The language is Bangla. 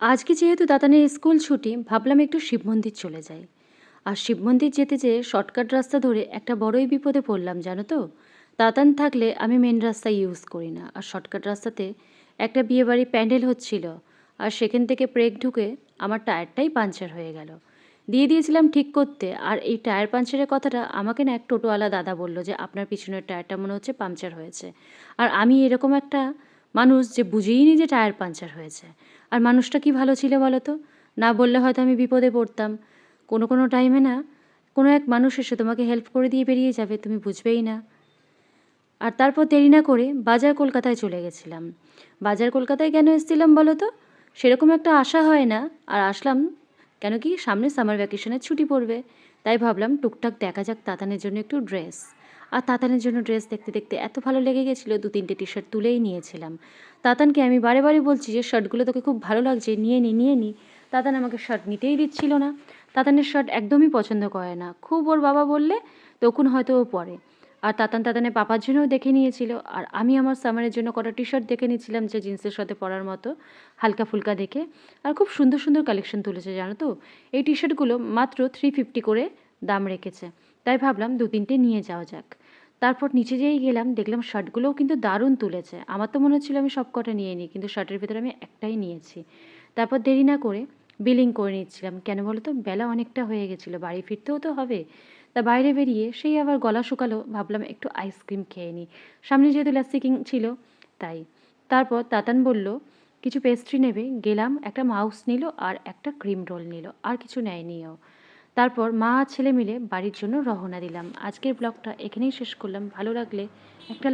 আজকে যেহেতু দাতানের স্কুল ছুটি, ভাবলাম একটু শিব মন্দির চলে যাই। আর শিব মন্দির যেতে যেয়ে শর্টকাট রাস্তা ধরে একটা বড়ই বিপদে পড়লাম, জানো তো? দাতান থাকলে আমি মেন রাস্তা ইউজ করি না। আর শর্টকাট রাস্তাতে একটা বিয়েবাড়ি প্যান্ডেল হচ্ছিল, আর সেখান থেকে ব্রেক ঢুকে আমার টায়ারটাই পাঞ্চার হয়ে গেল। দিয়ে দিয়েছিলাম ঠিক করতে, আর এই টায়ার পাঞ্চারের কথাটা আমাকে না এক টোটোওয়ালা দাদা বলল যে, আপনার পিছনের টায়ারটা মনে হচ্ছে পাংচার হয়েছে। আর আমি এরকম একটা মানুষ যে বুঝেই নি যে টায়ার পাঞ্চার হয়েছে। আর মানুষটা কি ভালো ছিল বলো তো? না বললে হয়তো আমি বিপদে পড়তাম। কোনো কোনো টাইমে না কোনো এক মানুষ এসে তোমাকে হেল্প করে দিয়ে বেরিয়ে যাবে, তুমি বুঝবেই না। আর তারপর দেরি না করে বাজার কলকাতায় চলে গেছিলাম। বাজার কলকাতায় কেন এসেছিলাম বলো তো? সেরকম একটা আশা হয় না। আর আসলাম কেন কি সামনে সামার ভ্যাকেশনের ছুটি পড়বে। তাই ভাবলাম টুকটাক দেখা যাক তাতানের জন্য একটু ড্রেস আর তাতানের জন্য ড্রেস দেখতে দেখতে এত ভালো লেগে গেছিল, দু তিনটে টি শার্ট তুলেই নিয়েছিলাম। তাতানকে আমি বারে বারে বলছি যে, শার্টগুলো তোকে খুব ভালো লাগছে, নিয়ে নি নিয়ে নি। তাতান আমাকে শার্ট নিতেই দিচ্ছিল না। তাতানের শার্ট একদমই পছন্দ করে না। খুব ওর বাবা বললে, তখন হয়তো ও পরে। আর তাতান তাতানের পাপার জন্যও দেখে নিয়েছিল। আর আমি আমার সামারের জন্য কটা টি শার্ট দেখে নিয়েছিলাম যে, জিন্সের সাথে পরার মতো, হালকা ফুলকা দেখে। আর খুব সুন্দর সুন্দর কালেকশন তুলেছে, জানো তো? এই টি শার্টগুলো মাত্র থ্রি ফিফটি করে দাম রেখেছে। তাই ভাবলাম দু তিনটে নিয়ে যাওয়া যাক। তারপর নিচে যেই গেলাম, দেখলাম শার্টগুলোও কিন্তু দারুণ তুলেছে। আমার তো মনে হচ্ছিল আমি সব কটা নিয়ে নিই, কিন্তু শার্টের ভেতরে আমি একটাই নিয়েছি। তারপর দেরি না করে বিলিং করে নিচ্ছিলাম। কেন বলো তো, বেলা অনেকটা হয়ে গেছিল, বাড়ি ফিরতেও তো হবে। তা বাইরে বেরিয়ে সেই আবার গলা শুকালো, ভাবলাম একটু আইসক্রিম খেয়ে নিই। সামনে যেহেতু লাস্সি কিং ছিল, তাই। তারপর তাতান বলল, কিছু পেস্ট্রি নেবে? গেলাম, একটা মাউস নিল আর একটা ক্রিম রোল নিল, আর কিছু নেয়নিও। তারপর মা ছেলে মিলে বাড়ির জন্য রওনা দিলাম। আজকের ব্লগটা এখানেই শেষ করলাম। ভালো লাগলে একটা